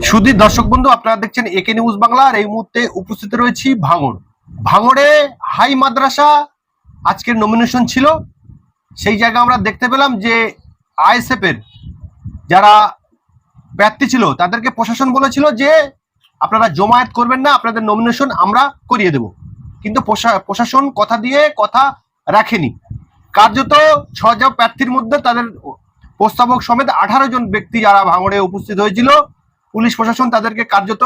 সুদীর দর্শক বন্ধু, আপনারা দেখছেন একে নিউজ বাংলা আর এই মুহূর্তে উপস্থিত রয়েছি ভাঙড়। ভাঙড়ে হাই মাদ্রাসা আজকের নমিনেশন ছিল। সেই জায়গায় আমরা দেখতে পেলাম যে আইএসএফ এর যারা প্রার্থী ছিল, তাদেরকে প্রশাসন বলেছিল যে আপনারা জমায়েত করবেন না, আপনাদের নমিনেশন আমরা করিয়ে দেব। কিন্তু প্রশা- প্রশাসন কথা দিয়ে কথা রাখেনি। কার্যত ছজন প্রার্থীর মধ্যে তাদের প্রস্তাবক সমেত আঠারো জন ব্যক্তি যারা ভাঙড়ে উপস্থিত হয়েছিল পুলিশ প্রশাসন তাদেরকে কার্যত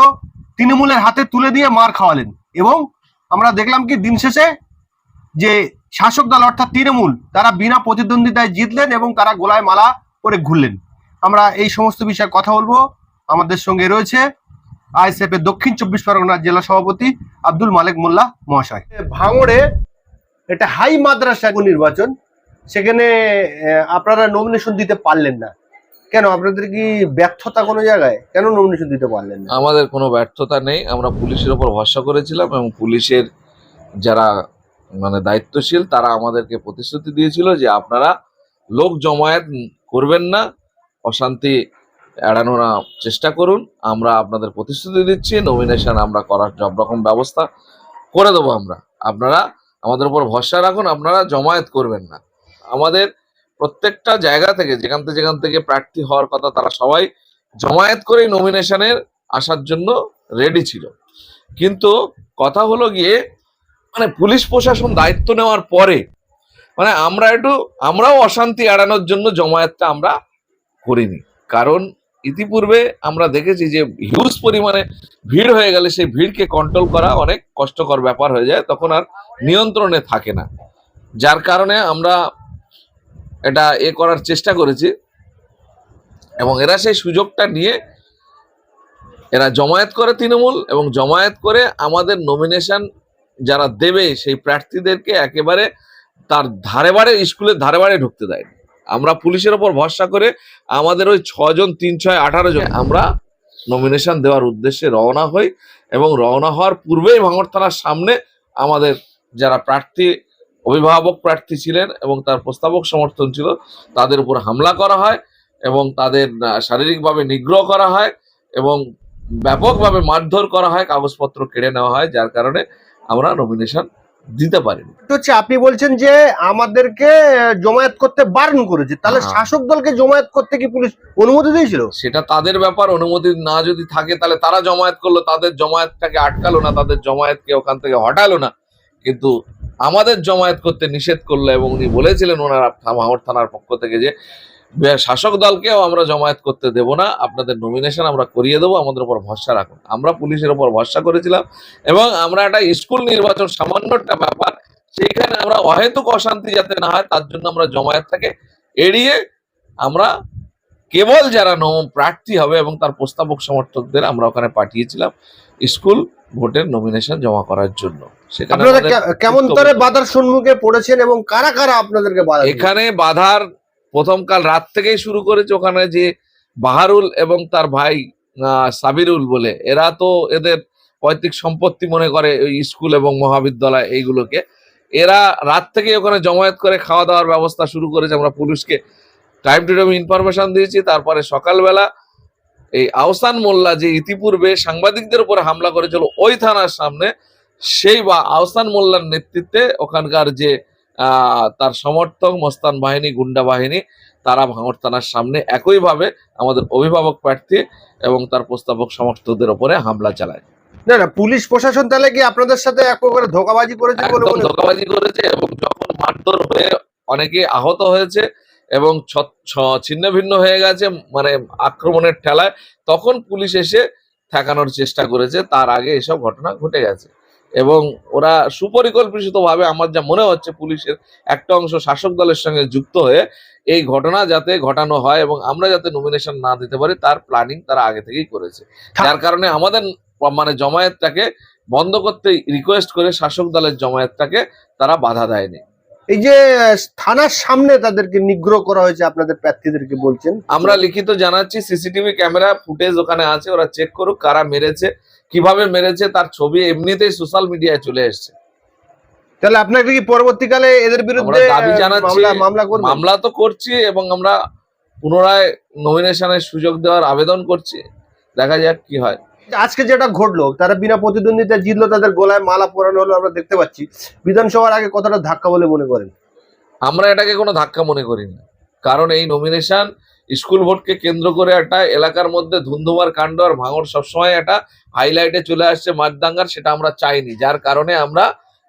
তৃণমূলের হাতে তুলে দিয়ে মার খাওয়ালেন। এবং আমরা দেখলাম কি দিন শেষে যে শাসক দল অর্থাৎ তৃণমূল, তারা বিনা প্রতিদ্বন্দ্বিতায় জিতলেন এবং তারা গোলায় মালা করে ঘুরলেন। আমরা এই সমস্ত বিষয়ে কথা বলব। আমাদের সঙ্গে রয়েছে আইএসএফ এর দক্ষিণ চব্বিশ পরগনার জেলা সভাপতি আব্দুল মালেক মোল্লা মহাশয়। ভাঙড়ে এটা হাই মাদ্রাসা নির্বাচন, সেখানে আপনারা নমিনেশন দিতে পারলেন না। কেন আপনাদের কি ব্যর্থতা কোনো জায়গায়? কেন নমিনেশন দিতে পারলেন না? আমাদের কোনো ব্যর্থতা নেই। আমরা পুলিশের ওপর ভরসা করেছিলাম এবং পুলিশের যারা মানে দায়িত্বশীল, তারা আমাদেরকে প্রতিশ্রুতি দিয়েছিল যে আপনারা লোক জমায়েত করবেন না, অশান্তি এড়ানোর চেষ্টা করুন। আমরা আপনাদের প্রতিশ্রুতি দিচ্ছি নমিনেশন আমরা করার সব রকম ব্যবস্থা করে দেবো আমরা। আপনারা আমাদের উপর ভরসা রাখুন, আপনারা জমায়েত করবেন না। আমাদের প্রত্যেকটা জায়গা থেকে, যেখান থেকে যেখান থেকে প্রার্থী হওয়ার কথা তারা সবাই জমায়েত করেই নমিনেশনের আসার জন্য রেডি ছিল। কিন্তু কথা হলো গিয়ে মানে পুলিশ প্রশাসন দায়িত্ব নেওয়ার পরে মানে আমরা একটু, আমরাও অশান্তি এড়ানোর জন্য জমায়েতটা আমরা করিনি। কারণ ইতিপূর্বে আমরা দেখেছি যে হিউজ পরিমাণে ভিড় হয়ে গেলে সেই ভিড়কে কন্ট্রোল করা অনেক কষ্টকর ব্যাপার হয়ে যায়, তখন আর নিয়ন্ত্রণে থাকে না। যার কারণে আমরা এটা এ করার চেষ্টা করেছি। এবং এরা সেই সুযোগটা নিয়ে এরা জমায়েত করে তৃণমূল এবং জমায়েত করে আমাদের নমিনেশন যারা দেবে সেই প্রার্থীদেরকে একেবারে তার ধারে বারে, স্কুলের ধারে বারে ঢুকতে দেয়। আমরা পুলিশের ওপর ভরসা করে আমাদের ওই ছজন, তিন, ছয়, আঠারো জন আমরা নমিনেশন দেওয়ার উদ্দেশ্যে রওনা হই এবং রওনা হওয়ার পূর্বেই ভাঙড় থানার সামনে আমাদের যারা প্রার্থী অভিভাবক প্রার্থী ছিলেন এবং তার প্রস্তাবক সমর্থন ছিল তাদের উপর হামলা করা হয় এবং তাদের শারীরিকভাবে নিগ্রহ করা হয় এবং ব্যাপকভাবে মারধর করা হয় কাগজপত্র কেড়ে নেওয়া হয় যার কারণে আমরা নমিনেশন দিতে পারিনি। তো হচ্ছে আপনি বলছেন যে আমাদেরকে জমায়েত করতে বারণ করেছে। তাহলে হ্যাঁ। শাসক দলকে জমায়েত করতে কি পুলিশ অনুমতি দিয়েছিল? সেটা তাদের ব্যাপার অনুমতি না যদি থাকে তাহলে তারা জমায়েত করল তাদের জমায়েতটাকে আটকালো না তাদের জমায়েতকে ওখান থেকে হটালো না। কিন্তু আমাদের জমায়েত করতে নিষেধ করল এবং উনি বলেছিলেন ওনারা মাহর থানার পক্ষ থেকে যে শাসক দলকেও আমরা জমায়েত করতে দেব না, আপনাদের নমিনেশন আমরা করিয়ে দেবো, আমাদের উপর ভরসা রাখুন। আমরা পুলিশের উপর ভরসা করেছিলাম এবং আমরা একটা স্কুল নির্বাচন সামান্য একটা ব্যাপার, সেইখানে আমরা অহেতুক অশান্তি যাতে না হয়, তার জন্য আমরা জমায়েতটাকে এড়িয়ে আমরা কেবল যারা নম প্রার্থী হবে এবং তার প্রস্তাবক সমর্থকদের আমরা ওখানে পাঠিয়েছিলাম। স্কুল ভোটের নমিনেশন জমা করার জন্য। সেখানে আপনারা কেমন তরে বাধার সম্মুখে পড়েছেন এবং কারা কারা আপনাদেরকে এখানে বাধার প্রথম কাল রাত থেকেই শুরু করেছে ওখানে যে বাহারুল এবং তার ভাই সাবিরুল বলে। এরা তো এদের পৈতৃক সম্পত্তি মনে করে ওই স্কুল এবং মহাবিদ্যালয় এইগুলোকে। এরা রাত থেকে ওখানে জমায়েত করে খাওয়া দাওয়ার ব্যবস্থা শুরু করেছে। আমরা পুলিশকে টাইম টু টাইম ইনফরমেশন দিয়েছি। তারপরে সকালবেলা এই আহসান মোল্লা যে ইতিপূর্বে সাংবাদিকদের উপরে হামলা করেছিল ওই থানার সামনে সেই বা আহসান মোল্লার নেতৃত্বে ওখানকার যে তার সমর্থক মস্তান বাহিনী গুন্ডা বাহিনী তারা ভাঙড় থানার সামনে একইভাবে আমাদের অভিভাবক প্রার্থী এবং তার প্রস্তাবক সমর্থকদের উপরে হামলা চালায় না না পুলিশ প্রশাসন তাহলে কি আপনাদের সাথে ধোকাবাজি করেছে? ধোকাবাজি করেছে এবং যখন মারধর হয়ে অনেকে আহত হয়েছে এবং ছিন্ন ভিন্ন হয়ে গেছে মানে আক্রমণের ঠেলায়। তখন পুলিশ এসে ঠেকানোর চেষ্টা করেছে তার আগে এসব ঘটনা ঘটে গেছে। এবং ওরা সুপরিকল্পিতভাবে আমার যা মনে হচ্ছে পুলিশের একটা অংশ শাসক দলের সঙ্গে যুক্ত হয়ে এই ঘটনা যাতে ঘটানো হয় এবং আমরা যাতে নমিনেশন না দিতে পারি তার প্ল্যানিং তারা আগে থেকেই করেছে। যার কারণে আমাদের মানে জমায়েতটাকে বন্ধ করতে রিকোয়েস্ট করে শাসক দলের জমায়েতটাকে তারা বাধা দেয়নি। এই যে থানার সামনে তাদেরকে নিগ্রহ করা হয়েছে আপনাদের প্রার্থীদেরকে বলছেন? আমরা লিখিত জানাচ্ছি সিসিটিভি ক্যামেরা ফুটেজ ওখানে আছে ওরা চেক করুক কারা মেরেছে কীভাবে মেরেছে তার ছবি এমনিতেই সোশ্যাল মিডিয়ায় চলে এসছে। তাহলে আপনাকে কি পরবর্তীকালে এদের বিরুদ্ধে দাবি জানাচ্ছি মামলা মামলা তো করছি এবং আমরা পুনরায় নমিনেশনের সুযোগ দেওয়ার আবেদন করছি। দেখা যাক কি হয়। আজকে যেটা ঘটলো, তারা বিনা প্রতিদ্বন্দ্বিতা জিতলো, তাদের গলায় মালা পরানো হলো, আমরা দেখতে পাচ্ছি। বিধানসভার আগে কতটা ধাক্কা বলে মনে করেন? আমরা এটাকে কোনো ধাক্কা মনে করি না কারণ এই নমিনেশন স্কুল ভোটকে কেন্দ্র করে একটা এলাকার মধ্যে ধুন্ধুমার কাণ্ড আর ভাঙর সবসময় একটা হাইলাইটে চলে আসছে মারদাঙ্গার সেটা আমরা চাইনি। যার কারণে আমরা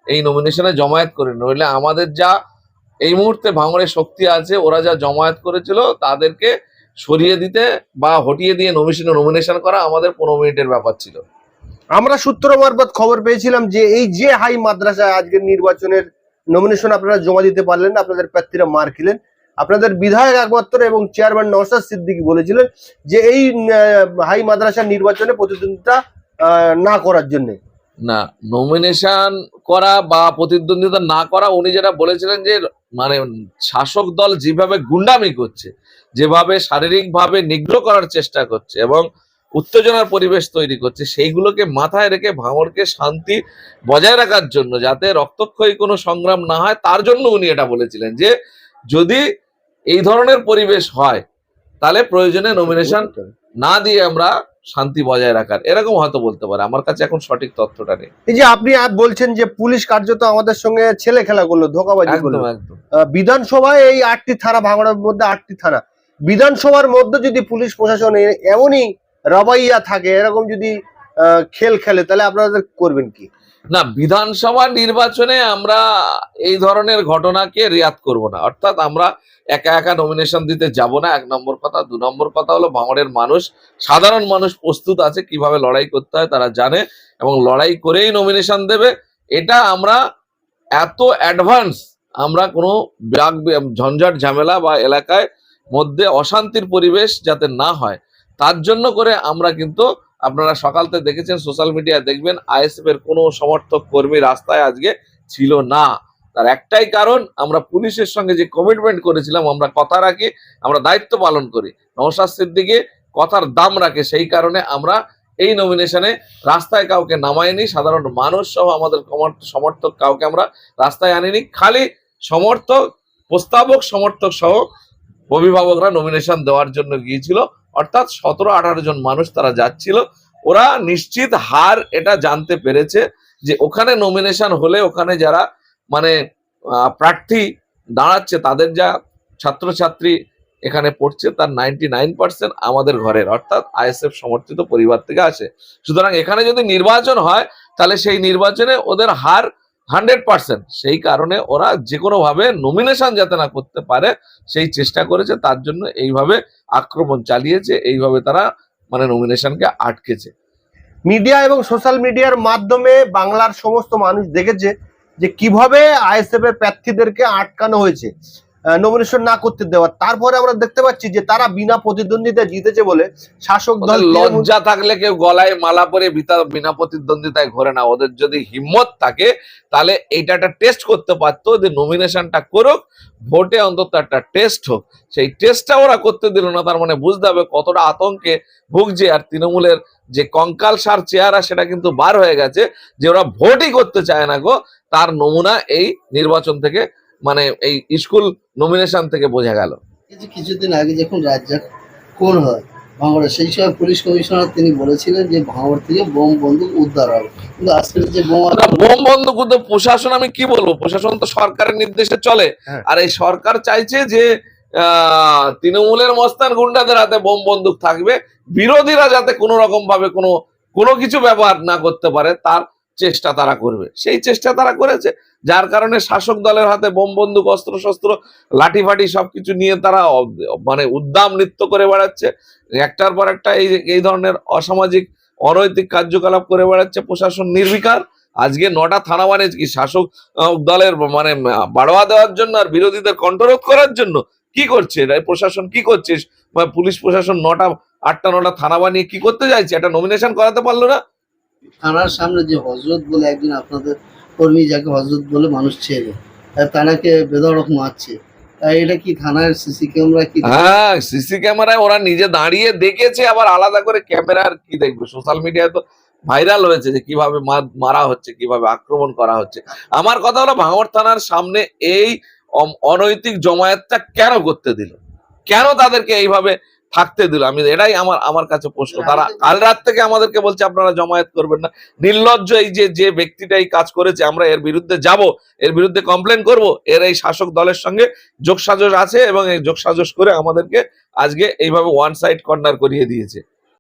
এই নমিনেশনে জমায়েত করি নইলে আমাদের যা এই মুহূর্তে ভাঙড়ের শক্তি আছে, ওরা যা জমায়েত করেছিল, তাদেরকে সরিয়ে দিতে বা হটিয়ে দিয়ে নমিনেশন নমিনেশন করা আমাদের পনেরো মিনিটের ব্যাপার ছিল। আমরা সূত্র মারফত খবর পেয়েছিলাম যে এই যে হাই মাদ্রাসায় আজকের নির্বাচনের নমিনেশন আপনারা জমা দিতে পারলেন না আপনাদের প্রার্থীরা মার খেলেন। আপনাদের বিধায়ক একমাত্র এবং চেয়ারম্যান নওশাদ সিদ্দিকী বলেছিলেন যে এই হাই মাদ্রাসার নির্বাচনে প্রতিদ্বন্দ্বিতা না করার জন্য। না নমিনেশন করা বা প্রতিদ্বন্দ্বিতা না করা, উনি যেটা বলেছিলেন যে মানে শাসক দল যেভাবে গুন্ডামি করছে, যেভাবে শারীরিকভাবে নিগ্রহ করার চেষ্টা করছে এবং উত্তেজনার পরিবেশ তৈরি করছে, সেইগুলোকে মাথায় রেখে ভাঙড়কে শান্তি বজায় রাখার জন্য, যাতে রক্তক্ষয়ী কোনো সংগ্রাম না হয়, তার জন্য উনি এটা বলেছিলেন যে, যদি এই ধরনের পরিবেশ হয় তাহলে প্রয়োজনে নমিনেশন না দিয়ে আমরা শান্তি বজায় রাখার এরকম হয়তো বলতে পারে। আমার কাছে এখন সঠিক তথ্যটা নেই। এই যে আপনি বলছেন যে পুলিশ কার্যত আমাদের সঙ্গে ছেলে খেলা করল ধোকাবাজি করল বিধানসভায় এই আটটি থানা ভাঙড়ার মধ্যে আটটি থানা। বিধানসভার মধ্যে যদি পুলিশ প্রশাসন এমনই রবাইয়া থাকে এরকম যদি আহ, খেল খেলে তাহলে আপনাদের করবেন কি? না, বিধানসভা নির্বাচনে আমরা এই ধরনের ঘটনাকে রিয়াত করব না। অর্থাৎ আমরা একা একা নমিনেশন দিতে যাব না। এক নম্বর কথা। দু নম্বর কথা হলো, ভাঙড়ের মানুষ, সাধারণ মানুষ প্রস্তুত আছে কীভাবে লড়াই করতে হয়, তারা জানে এবং লড়াই করেই নমিনেশন দেবে। এটা আমরা এত অ্যাডভান্স আমরা কোনো ব্যাগ ঝঞ্ঝাট ঝামেলা বা এলাকায় মধ্যে অশান্তির পরিবেশ যাতে না হয়, তার জন্য করে আমরা কিন্তু আপনারা সকালতে দেখেছেন সোশ্যাল মিডিয়া দেখবেন আইএসএফ এর কোনো সমর্থক কর্মী রাস্তায় আজকে ছিল না। তার একটাই কারণ, আমরা পুলিশের সঙ্গে যে কমিটমেন্ট করেছিলাম, আমরা কথা রাখি, আমরা দায়িত্ব পালন করি। নওশাদ সিদ্দিকি কথার দাম রাখে, সেই কারণে আমরা এই নমিনেশনে রাস্তায় কাউকে নামাইনি, সাধারণ মানুষ সহ আমাদের সমর্থক কাউকে আমরা রাস্তায় আনিনি। খালি সমর্থক, প্রস্তাবক, সমর্থক সহ অভিভাবকরা নমিনেশন দেওয়ার জন্য গিয়েছিল। অর্থাৎ সতেরো, আঠারো জন মানুষ তারা যাচ্ছিল। ওরা নিশ্চিত হার এটা জানতে পেরেছে যে ওখানে নমিনেশন হলে ওখানে যারা মানে প্রার্থী দাঁড়াচ্ছে, তাদের যা ছাত্রছাত্রী এখানে পড়ছে তার নাইনটি নাইন পার্সেন্ট আমাদের ঘরের, অর্থাৎ আইএসএফ সমর্থিত পরিবার থেকে আসে। সুতরাং এখানে যদি নির্বাচন হয়, তাহলে সেই নির্বাচনে ওদের হার হান্ড্রেড পার্সেন্ট। সেই কারণে ওরা যে কোনোভাবে নমিনেশন যাতে না করতে পারে, সেই চেষ্টা করেছে, তার জন্য এইভাবে আক্রমণ চালিয়েছে, এইভাবে তারা মানে নমিনেশনকে আটকেছে। মিডিয়া এবং সোশ্যাল মিডিয়ার মাধ্যমে বাংলার সমস্ত মানুষ দেখেছে যে কীভাবে আইএসএফ এর প্রার্থীদেরকে আটকানো হয়েছে। নমিনেশন না করতে দেওয়া তারপরে আমরা দেখতে পাচ্ছি যে তারা বিনা প্রতিদ্বন্দ্বিতা জিতেছে বলে শাসক দল লজ্জা থাকলে কেউ গলায় মালা পরে বিনা প্রতিদ্বন্দ্বিতায় ঘরে না। ওদের যদি হিম্মত থাকে তাহলে এইটা একটা টেস্ট করতে পারতো যে নমিনেশনটা করুক ভোটে অন্তত একটা টেস্ট হোক। সেই টেস্টটা ওরা করতে দিল না তার মানে বুঝতে হবে কতটা আতঙ্কে ভুগছে। আর তৃণমূলের যে কঙ্কাল সার চেহারা সেটা কিন্তু বার হয়ে গেছে যে ওরা ভোটই করতে চায় না গো। তার নমুনা এই নির্বাচন থেকে মানে এই স্কুল নমিনেশন থেকে বোঝা গেল। কিছুদিন আগে যখন রাজ্জাক খুন হয় ভাঙড়ে সেই সময় পুলিশ কমিশনার তিনি বলেছিলেন যে ভাঙড় থেকে বোম বন্দুক উদ্ধার হবে। কিন্তু আজকের যে বোম বোম বন্ধ করতে প্রশাসন আমি কি বলব? প্রশাসন তো সরকারের নির্দেশে চলে। হ্যাঁ। আর এই সরকার চাইছে যে আহ, তৃণমূলের মস্তান গুন্ডাদের হাতে বোম বন্দুক থাকবে। বিরোধীরা যাতে কোনো রকম ভাবে কোনো কোনো কিছু ব্যবহার না করতে পারে তার চেষ্টা তারা করবে। সেই চেষ্টা তারা করেছে, যার কারণে শাসক দলের হাতে বোম বন্দুক অস্ত্র শস্ত্র লাঠি ফাটি সবকিছু নিয়ে তারা মানে উদ্দাম নৃত্য করে বেড়াচ্ছে। একটার পর একটা এই এই ধরনের অসামাজিক, অনৈতিক কার্যকলাপ করে বেড়াচ্ছে প্রশাসন নির্বিকার। আজকে নটা থানা মানে কি? শাসক দলের মানে বাড়োয়া দেওয়ার জন্য আর বিরোধীদের কন্ট্রোল করার জন্য কি করছে? প্রশাসন কি করছে? পুলিশ প্রশাসন নটা, আটটা, নটা থানা বানিয়ে কি করতে চাইছে? একটা নমিনেশন করাতে পারল না? থানার সামনে যে হজরত বলে একজন আপনাদের কর্মী যাকে হজরত বলে মানুষ ছেড়ে তানাকে বেধড়ক মারছে। এটা কি থানার সিসি ক্যামেরা কি? হ্যাঁ সিসি ক্যামেরায় ওরা নিজে দাঁড়িয়ে দেখেছে, আবার আলাদা করে ক্যামেরার কি দেখবে? সোশ্যাল মিডিয়ায় তো ভাইরাল হয়েছে যে কীভাবে মার- মারা হচ্ছে, কীভাবে আক্রমণ করা হচ্ছে। আমার কথা হলো, ভাঙড় থানার সামনে এই অনৈতিক জমায়েতটা কেন করতে দিল? কেন তাদেরকে এইভাবে থাকতে দিল। আমি এটাই আমার আমার কাছে প্রশ্ন। তারা কাল রাত থেকে আমাদেরকে বলছে আপনারা জমায়েত করবেন না। নির্লজ্জ এই যে যে ব্যক্তিটা এই কাজ করেছে আমরা এর বিরুদ্ধে যাব এর বিরুদ্ধে কমপ্লেন করব এর এই শাসক দলের সঙ্গে যোগসাজস আছে এবং এই যোগসাজস করে আমাদেরকে আজকে এইভাবে ওয়ান সাইড কর্নার করিয়ে দিয়েছে।